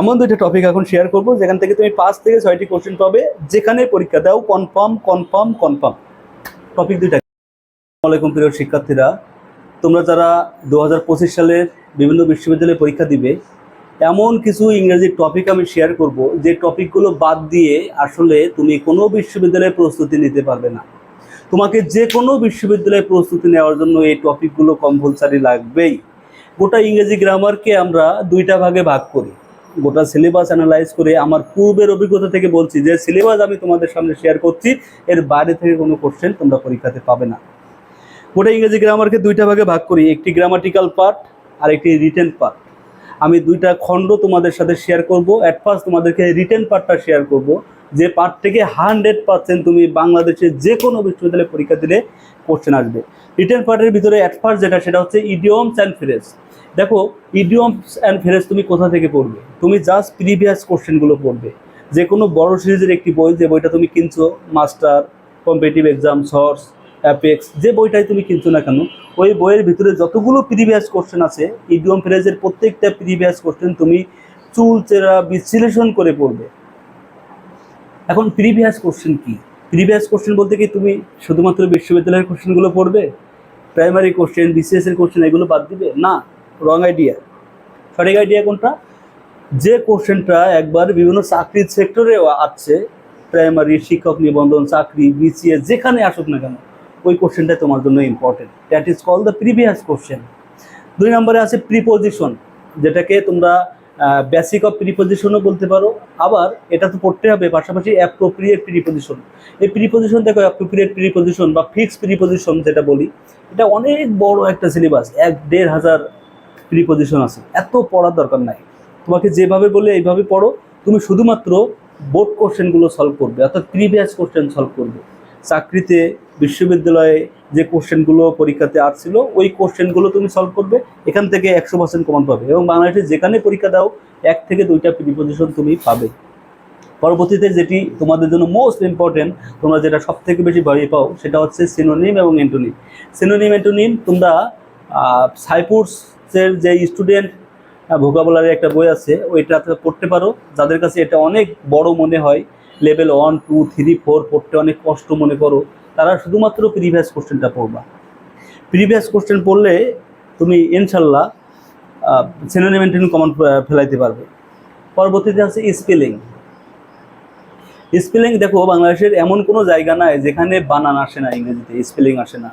এমন দুইটা টপিক এখন শেয়ার করব, যেখান থেকে তুমি পাঁচ থেকে ছয়টি কোশ্চেন পাবে, যেখানে পরীক্ষা দাও কনফার্ম কনফার্ম কনফার্ম টপিক দুইটা। আলাইকুম প্রিয় শিক্ষার্থীরা, তোমরা যারা দু হাজার পঁচিশ সালের বিভিন্ন বিশ্ববিদ্যালয়ে পরীক্ষা দিবে, এমন কিছু ইংরেজি টপিক আমি শেয়ার করব, যে টপিকগুলো বাদ দিয়ে আসলে তুমি কোনো বিশ্ববিদ্যালয়ে প্রস্তুতি নিতে পারবে না। তোমাকে যে কোনো বিশ্ববিদ্যালয়ে প্রস্তুতি নেওয়ার জন্য এই টপিকগুলো কম্পালসারি লাগবেই। গোটা ইংরেজি গ্রামারকে আমরা দুইটা ভাগে ভাগ করি। গোটা সিলেবাস অ্যানালাইজ করে আমার পূর্বের অভিজ্ঞতা থেকে বলছি যে সিলেবাস আমি তোমাদের সামনে শেয়ার করছি। এর বাইরে থেকে কোনো কোশ্চেন তোমরা পরীক্ষাতে পাবে না। গোটা ইংরেজি গ্রামারকে দুইটা ভাগে ভাগ করি, একটি গ্রামাটিক্যাল পার্ট আর একটি রিটেন পার্ট আমি দুইটা খণ্ড তোমাদের সাথে শেয়ার করব। অ্যাট ফার্স্ট তোমাদেরকে রিটেন পার্টটা শেয়ার করব। যে পার্ট থেকে হান্ড্রেড পার্সেন্ট তুমি বাংলাদেশের যে কোনো বিশ্ববিদ্যালয়ে পরীক্ষা দিলে কোশ্চেন আসবে। রিটেন পার্টের ভিতরে অ্যাট ফার্স্ট যেটা, সেটা হচ্ছে ইডিয়মস অ্যান্ড ফ্রেজ দেখো ইডিয়মস অ্যান্ড ফ্রেজ তুমি কোথা থেকে পড়বে? তুমি জাস্ট প্রিভিয়াস কোশ্চেনগুলো পড়বে। যে কোনো বড় সিরিজের একটি বই, যে বইটা তুমি কিনছো master competitive exam source apex যে বইটাই তুমি কিনছো না কেন, ওই বইয়ের ভিতরে যতগুলো প্রিভিয়াস কোশ্চেন আছে ইডিয়ম ফ্রেজের প্রত্যেকটা প্রিভিয়াস কোশ্চেন তুমি চুল, চেরা, বিশ্লেষণ করে পড়বে। এখন প্রিভিয়াস কোশ্চেন কি? প্রিভিয়াস কোশ্চেন বলতে কি তুমি শুধুমাত্র বিশ্ববিদ্যালয়ের কোশ্চেনগুলো পড়বে? প্রাইমারি কোশ্চেন বিসিএস এর কোশ্চেন এগুলো বাদ দিবে? না। রং আইডিয়া সঠিক আইডিয়া কোনটা? যে কোশ্চেনটা একবার বিভিন্ন চাকরির সেক্টরে আছে প্রাইমারি শিক্ষক নিবন্ধন, চাকরি বিসিএস যেখানে আসুক না কেন, ওই কোশ্চেনটা তোমার জন্য important that is call the previous question দুই নম্বরে আছে প্রিপোজিশন যেটাকে তোমরা বেসিক অফ প্রিপোজিশনও বলতে পারো, আবার এটা তো পড়তে হবে, পাশাপাশি অ্যাপ্রোপ্রিয়েট প্রিপোজিশন এই প্রিপোজিশন দেখো অ্যাপ্রোপ্রিয়েট প্রিপোজিশন বা ফিক্সড প্রিপোজিশন যেটা বলি, এটা অনেক বড় একটা সিলেবাস এক দেড় হাজার প্রিপোজিশন আছে। এত পড়ার দরকার নাই। তোমাকে যেভাবে বলে এইভাবে পড়ো, তুমি শুধুমাত্র বোর্ড কোশ্চেনগুলো সলভ করবে, অর্থাৎ প্রিভিয়াস কোশ্চেন সলভ করবে। চাকরিতে, বিশ্ববিদ্যালয়ে যে কোশ্চেনগুলো পরীক্ষাতে আসছিল ওই কোশ্চেনগুলো তুমি সলভ করবে, এখান থেকে একশো পার্সেন্ট কমন পাবে এবং বাংলাদেশে যেখানে পরীক্ষা দাও, এক থেকে দুইটা প্রিপোজিশন তুমি পাবে। পরবর্তীতে যেটি তোমাদের জন্য মোস্ট ইম্পর্টেন্ট তোমরা যেটা সব থেকে বেশি ভয় পাও, সেটা হচ্ছে সিনোনিম এবং এন্টোনিম সিনোনিম এন্টোনিম তোমরা সাইপুরসের যে স্টুডেন্ট ভোকাবুলারি একটা বই আছে, ওইটা পড়তে পারো। যাদের কাছে এটা অনেক বড় মনে হয় level one two three four পড়তে অনেক কষ্ট মনে করো, তারা শুধুমাত্র প্রিভিয়াস কোশ্চেনটা পড়বা। প্রিভিয়াস কোশ্চেন পড়লে তুমি ইনশাল্লাহ সিনোনিম এন্টোনিম কমন ফেলাইতে পারবে। পরবর্তীতে আছে স্পেলিং স্পেলিং দেখো, বাংলাদেশের এমন কোনো জায়গা নাই যেখানে বানান আসে না ইংরেজিতে স্পেলিং আসে না।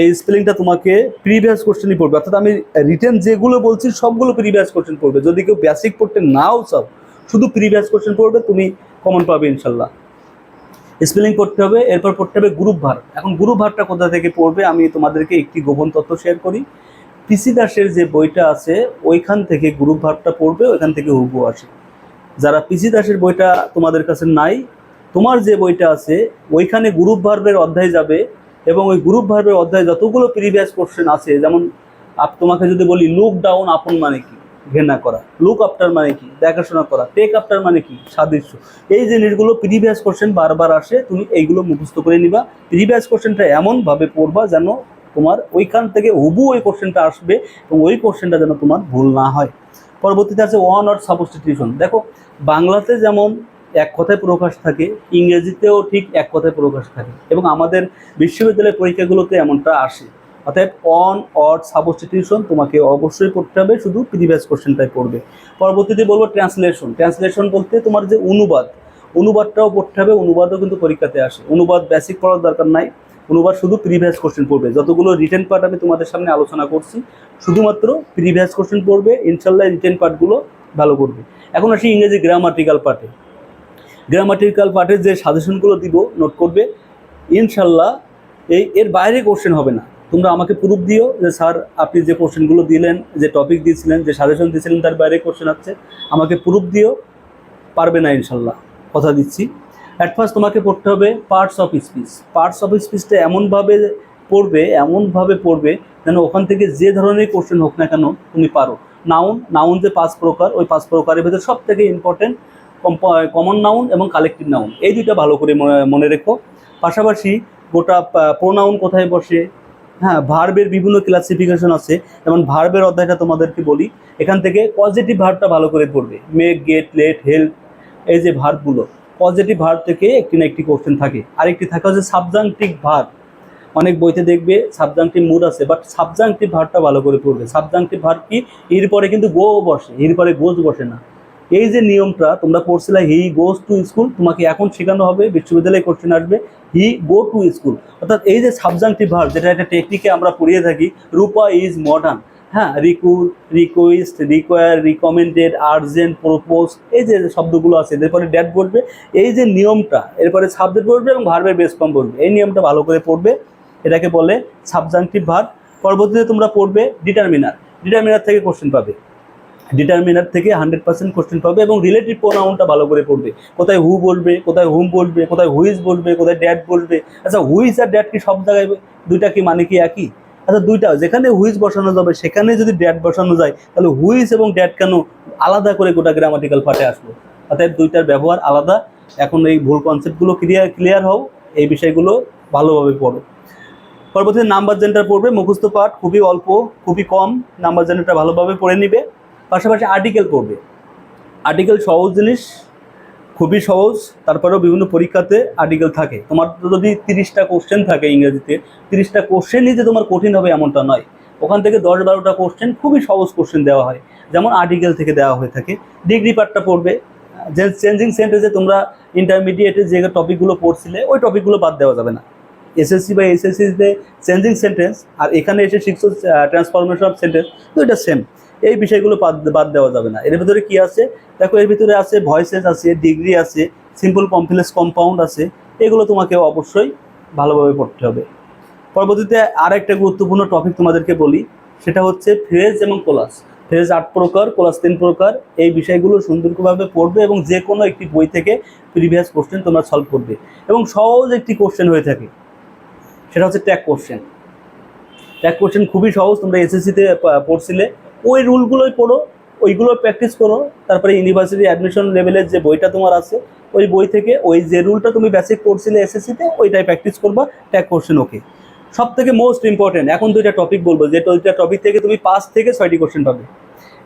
এই স্পেলিংটা তোমাকে প্রিভিয়াস কোশ্চেনই পড়বে। অর্থাৎ আমি রিটেন যেগুলো বলছি সবগুলো প্রিভিয়াস কোশ্চেন পড়বে। যদি কেউ বেসিক পড়তে নাও চাও, শুধু প্রিভিয়াস কোশ্চেন পড়বে, তুমি কমন পাবে ইনশাল্লাহ। স্পেলিং পড়তে হবে, এরপর পড়তে হবে গ্রুপ ভার এখন গ্রুপ ভারটা কোথা থেকে পড়বে, আমি তোমাদেরকে একটি গোপন তথ্য শেয়ার করি। পিসি দাসের যে বইটা আছে, ওইখান থেকে গ্রুপ ভারটা পড়বে, ওইখান থেকে হুবু আসে। যারা পিসি দাসের বইটা তোমাদের কাছে নাই, তোমার যে বইটা আছে, ওইখানে গ্রুপ ভার্বের অধ্যায় যাবে। এবং ওই গ্রুপ ভার্বের অধ্যায়ে যতগুলো প্রিভিয়াস কোশ্চেন আছে, যেমন তোমাকে যদি বলি লুক ডাউন আপন মানে কি? ঘেন্না করা। লুক আফটার মানে কি? দেখাশোনা করা। টেক আফটার মানে কি? সাদৃশ্য। এই জিনিসগুলো প্রিভিয়াস কোশ্চেন বারবার আসে, তুমি এইগুলো মুখস্থ করে নিবা। প্রিভিয়াস কোশ্চেনটা এমনভাবে পড়বা যেন তোমার ওইখান থেকে হুবু ওই কোশ্চেনটা আসবে এবং ওই কোশ্চেনটা যেন তোমার ভুল না হয়। পরবর্তীতে আছে ওয়ান অর সাবস্টিটিউশন দেখো, বাংলাতে যেমন এক কথায় প্রকাশ থাকে, ইংরেজিতেও ঠিক এক কথায় প্রকাশ থাকে এবং আমাদের বিশ্ববিদ্যালয়ের পরীক্ষাগুলোতে এমনটা আসে। অর্থাৎ অন অর সাবস্টিটিউশন তোমাকে অবশ্যই পড়তে হবে, শুধু প্রিভিয়াস কোশ্চেনটাই পড়বে। পরবর্তীতে বলব ট্রান্সলেশন ট্রান্সলেশন বলতে তোমার যে অনুবাদ, অনুবাদটাও পড়তে হবে, অনুবাদও কিন্তু পরীক্ষাতে আসে। অনুবাদ বেসিক পড়ার দরকার নাই, অনুবাদ শুধু প্রিভিয়াস কোশ্চেন পড়বে। যতগুলো রিটেন পার্ট আমি তোমাদের সামনে আলোচনা করছি, শুধুমাত্র প্রিভিয়াস কোশ্চেন পড়বে ইনশাল্লাহ রিটেন পার্টগুলো ভালো করবে। এখন আসি ইংরেজি গ্রামাটিক্যাল পার্টে গ্রামাটিক্যাল পার্টের যে সাজেশনগুলো দিব নোট করবে, ইনশাল্লাহ এই, এর বাইরে কোশ্চেন হবে না। তোমরা আমাকে প্রুফ দিও যে স্যার আপনি যে কোশ্চেনগুলো দিলেন, যে টপিক দিয়েছিলেন, যে সাজেশন দিয়েছিলেন, তার বাইরে কোশ্চেন আছে। আমাকে প্রুফ দিও, পারবে না ইনশাল্লাহ। কথা দিচ্ছি। অ্যাট ফার্স্ট তোমাকে পড়তে হবে parts of speech parts of স্পিচটা এমনভাবে পড়বে এমনভাবে পড়বে যেন ওখান থেকে যে ধরনের কোশ্চেন হোক না কেন তুমি পারো। নাউন নাউন যে পাঁচ প্রকার, ওই পাঁচ প্রকারের ভেতরে সব থেকে ইম্পর্টেন্ট কমন নাউন এবং কালেক্টিভ নাউন এই দুইটা ভালো করে মনে- রেখো। পাশাপাশি গোটা প্রোনাউন কোথায় বসে? হ্যাঁ ভার্বের বিভিন্ন ক্লাসিফিকেশন আছে। যেমন ভার্বের অধ্যায়টা তোমাদেরকে বলি। এখান থেকে পজিটিভ ভার্বটা ভালো করে পড়বে। মেক গেট লেট হেল্প এই যে ভার্বগুলো পজিটিভ ভার্ব থেকে একটি না একটি কোশ্চেন থাকে। আরেকটি থাকে হচ্ছে সাবজাংটিভ ভার্ব অনেক বইতে দেখবে সাবজাংটিভ মুড আছে বাট সাবজাংটিভ ভার্বটা ভালো করে পড়বে। সাবজাংটিভ ভার্ব কি? এর পরে কিন্তু গো বসে এর পরে গোজ বসে না। এই যে নিয়মটা, তোমরা পড়ছিলে হি গোজ টু স্কুল তোমাকে এখন শেখানো হবে, বিশ্ববিদ্যালয়ে কোশ্চেন আসবে হি গো টু স্কুল অর্থাৎ এই যে সাবজাংটিভ ভার্ব, যেটা একটা টেকনিকে আমরা পড়িয়ে থাকি, রূপা ইজ মডার্ন হ্যাঁ Riku request require recommended urgent propose এই যে শব্দগুলো আছে, এরপরে ড্যাট বলবে। এই যে নিয়মটা, এরপরে সাবজেক্ট বলবে এবং ভার্বের বেস ফর্ম বলবে। এই নিয়মটা ভালো করে পড়বে, এটাকে বলে সাবজাংটিভ ভার্ব পরবর্তীতে তোমরা পড়বে ডিটারমিনার ডিটারমিনার থেকে কোশ্চেন পাবে। ডিটারমিনার থেকে হান্ড্রেড পার্সেন্ট কোশ্চেন পাবে এবং রিলেটিভ প্রোনাউনটা ভালো করে পড়বে। কোথায় হু বলবে, কোথায় হুম বলবে, কোথায় হুইজ বলবে, কোথায় ড্যাড বলবে। আচ্ছা হুইজ আর ড্যাড কি সব জায়গায় দুইটা কি মানে কি একই? আচ্ছা দুইটা। যেখানে হুইজ বসানো যাবে, সেখানে যদি ড্যাড বসানো যায়, তাহলে হুইজ এবং ড্যাড কেন আলাদা করে গোটা গ্রামাটিক্যাল পার্টে আসলো? অর্থাৎ দুইটার ব্যবহার আলাদা। এখন এই ভুল কনসেপ্টগুলো ক্লিয়ার ক্লিয়ার হও, এই বিষয়গুলো ভালোভাবে পড়ো। পরবর্তীতে নাম্বার জেন্টার পড়বে, মুখস্থ পাঠ খুবই অল্প, খুবই কম। নাম্বার জেন্টারটা ভালোভাবে পড়ে নিবে। পাশাপাশি আর্টিকেল পড়বে। আর্টিকেল সহজ জিনিস, খুবই সহজ, তারপরেও বিভিন্ন পরীক্ষাতে আর্টিকেল থাকে। তোমার যদি তিরিশটা কোশ্চেন থাকে ইংরেজিতে, তিরিশটা কোশ্চেনই যে তোমার কঠিন হবে এমনটা নয়। ওখান থেকে দশ বারোটা কোশ্চেন খুবই সহজ কোশ্চেন দেওয়া হয়। যেমন আর্টিকেল থেকে দেওয়া হয়ে থাকে। ডিগ্রি পার্টটা পড়বে। যে চেঞ্জিং সেন্টেন্সে তোমরা ইন্টারমিডিয়েটের যে টপিকগুলো পড়ছিলে, ওই টপিকগুলো বাদ দেওয়া যাবে না। এসএসসি বা এসএসসিতে চেঞ্জিং সেন্টেন্স আর এখানে এসে শিখছো ট্রান্সফরমেশন অফ সেন্টেন্স তো এটা সেম এই বিষয়গুলো বাদ দেওয়া যাবে না। এর ভিতরে কি আছে? দেখো, এর ভিতরে আছে ভয়েসেস আছে ডিগ্রি আছে সিম্পল কমপ্লেক্স কম্পাউন্ড আছে। এগুলো তোমাকে অবশ্যই ভালোভাবে পড়তে হবে। পরবর্তীতে আর একটা গুরুত্বপূর্ণ টপিক তোমাদেরকে বলি, সেটা হচ্ছে ফ্রেজ এবং কোলাস ফ্রেজ আট প্রকার কোলাস তিন প্রকার, এই বিষয়গুলো সুন্দরভাবে পড়বে এবং যে কোনো একটি বই থেকে প্রিভিয়াস কোশ্চেন তোমরা সলভ করবে। এবং সহজ একটি কোশ্চেন হয়ে থাকে। সেটা হচ্ছে ট্যাগ কোশ্চেন ট্যাগ কোশ্চেন খুবই সহজ, তোমরা এসএসসিতে পড়ছিলে। ওই রুলগুলোই পড়ো ওইগুলো প্র্যাকটিস করো, তারপরে ইউনিভার্সিটি অ্যাডমিশন লেভেলের যে বইটা তোমার আছে, ওই বই থেকে ওই যে রুলটা তুমি বেসিক পড়ছিলে এসএসসিতে ওইটাই প্র্যাকটিস করবা ট্যাগ কোশ্চেন ওকে সব থেকে মোস্ট ইম্পর্টেন্ট এখন দুইটা টপিক বলব, যে দুইটা টপিক থেকে তুমি পাঁচ থেকে ছয়টি কোশ্চেন পাবে।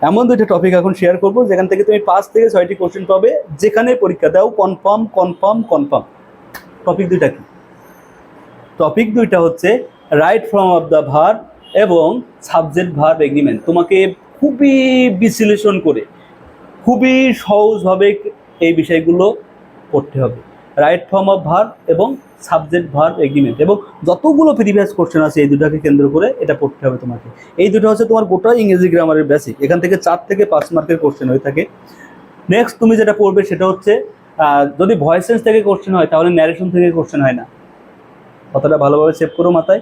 এমন দুইটা টপিক এখন শেয়ার করব, যেখান থেকে তুমি পাঁচ থেকে ছয়টি কোশ্চেন পাবে, যেখানে পরীক্ষা দাও কনফার্ম কনফার্ম কনফার্ম টপিক দুইটা কি? টপিক দুইটা হচ্ছে right form of the verb এবং সাবজেক্ট ভার্ব এগ্রিমেন্ট তোমাকে খুবই বিশ্লেষণ করে, খুবই সহজভাবে এই বিষয়গুলো পড়তে হবে। রাইট ফর্ম অফ ভার্ব এবং সাবজেক্ট ভার্ব এগ্রিমেন্ট এবং যতগুলো প্রিভিয়াস কোশ্চেন আছে, এই দুটাকে কেন্দ্র করে এটা পড়তে হবে তোমাকে। এই দুটো হচ্ছে তোমার গোটা ইংরেজি গ্রামারের বেসিক এখান থেকে চার থেকে পাঁচ মার্কের কোশ্চেন হয়ে থাকে। নেক্সট তুমি যেটা পড়বে সেটা হচ্ছে যদি ভয়েসেন্স থেকে কোশ্চেন হয়, তাহলে ন্যারেশন থেকে কোশ্চেন হয় না। কথাটা ভালোভাবে সেভ করো মাথায়।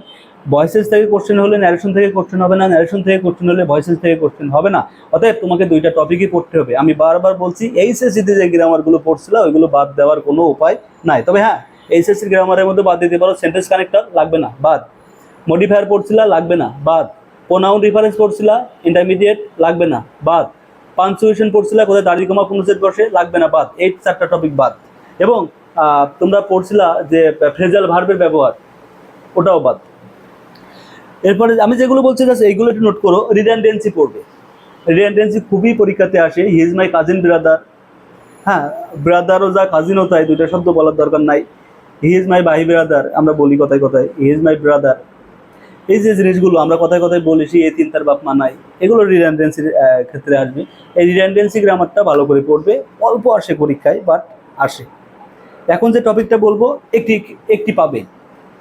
ভয়েসেস থেকে কোশ্চেন হলে ন্যারেশন থেকে কোশ্চেন হবে না ন্যারেশন থেকে কোশ্চেন হলে ভয়েসেস থেকে কোশ্চেন হবে না। অতএব তোমাকে দুইটা টপিকই পড়তে হবে। আমি বারবার বলছি এইচএসসিতে যে গ্রামারগুলো পড়ছিল, ওইগুলো বাদ দেওয়ার কোনো উপায় নাই। তবে হ্যাঁ এইচএসসি গ্রামারের মধ্যে বাদ দিতে পারো সেন্টেন্স কানেক্টর লাগবে না, বাদ। মডিফায়ার পড়ছিলা, লাগবে না, বাদ। প্রোনাউন রিফারেন্স পড়ছিলা ইন্টারমিডিয়েট লাগবে না, বাদ। পাঞ্চুয়েশন পড়ছিলা, কোথায় দাড়ি কমা পুনর্চেদ বসে, লাগবে না, বাদ। এই চারটা টপিক বাদ। এবং তোমরা পড়ছিলা যে ফ্রেজাল ভার্বের ব্যবহার, ওটাও বাদ। এরপরে আমি যেগুলো বলছি জাস্ট এইগুলো একটু নোট করো। রিডান্ডেন্সি পড়বে। রিডান্ডেন্সি খুবই পরীক্ষাতে আসে। He is my cousin brother হ্যাঁ ব্রাদারও যা কাজিনও তাই, দুইটা শব্দ বলার দরকার নাই। হি ইজ মাই ভাই ব্রাদার আমরা বলি কথায় কথায় হি ইজ মাই ব্রাদার এই যে জিনিসগুলো, আমরা কথায় কথায় বলি, সে তিন তার বাপ মা নাই। এগুলো রিডান্ডেন্সির ক্ষেত্রে আসবে। এই রিডান্ডেন্সি গ্রামারটা ভালো করে পড়বে। অল্প আসে পরীক্ষায় বাট আসে। এখন যে টপিকটা বলব, একটি একটি পাবে।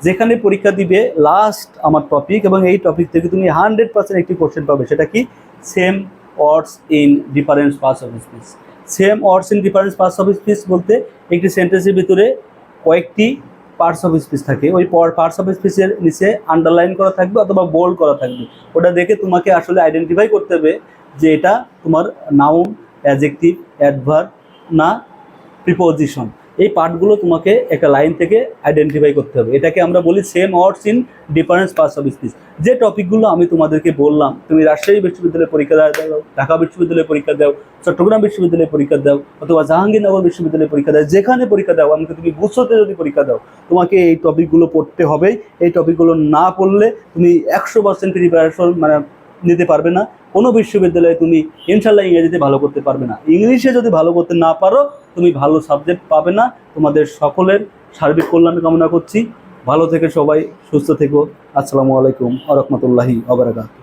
যেখানে পরীক্ষা দিবে লাস্ট আমার টপিক এবং এই টপিক থেকে তুমি হান্ড্রেড পার্সেন্ট একটি কোশ্চেন পাবে। সেটা কি? Same words in difference parts of speech same words in difference parts of speech বলতে একটি সেন্টেন্সের ভিতরে কয়েকটি পার্টস অফ স্পিচ থাকে। ওই পার্টস অফ স্পিচের নিচে আন্ডারলাইন করা থাকবে অথবা বোল্ড করা থাকবে। ওটা দেখে তোমাকে আসলে আইডেন্টিফাই করতে হবে যে এটা তোমার নাউন অ্যাজেক্টিভ অ্যাডভার না প্রিপোজিশন এই পার্টগুলো তোমাকে একটা লাইন থেকে আইডেন্টিফাই করতে হবে। এটাকে আমরা বলি same words in difference parts of speech যে টপিকগুলো আমি তোমাদেরকে বললাম, তুমি রাজশাহী বিশ্ববিদ্যালয়ে পরীক্ষা দাও, ঢাকা বিশ্ববিদ্যালয়ে পরীক্ষা দাও, চট্টগ্রাম বিশ্ববিদ্যালয়ে পরীক্ষা দাও, অথবা জাহাঙ্গীরনগর বিশ্ববিদ্যালয়ে পরীক্ষা দাও, যেখানে পরীক্ষা দাও আমাকে তুমি গুছোতে যদি পরীক্ষা দাও, তোমাকে এই টপিকগুলো পড়তে হবে। এই টপিকগুলো না পড়লে তুমি একশো পার্সেন্ট প্রিপারেশন মানে নিতে পারবে না। কোনো বিশ্ববিদ্যালয়ে তুমি ইনশাল্লাহ ইংরেজিতে ভালো করতে পারবে না। ইংলিশে যদি ভালো করতে না পারো, তুমি ভালো সাবজেক্ট পাবে না। তোমাদের সকলের সার্বিক কল্যাণ কামনা করছি। ভালো থেকে সবাই সুস্থ থেকো। আসসালামু আলাইকুম আ রহমতুল্লাহি আবরাকাত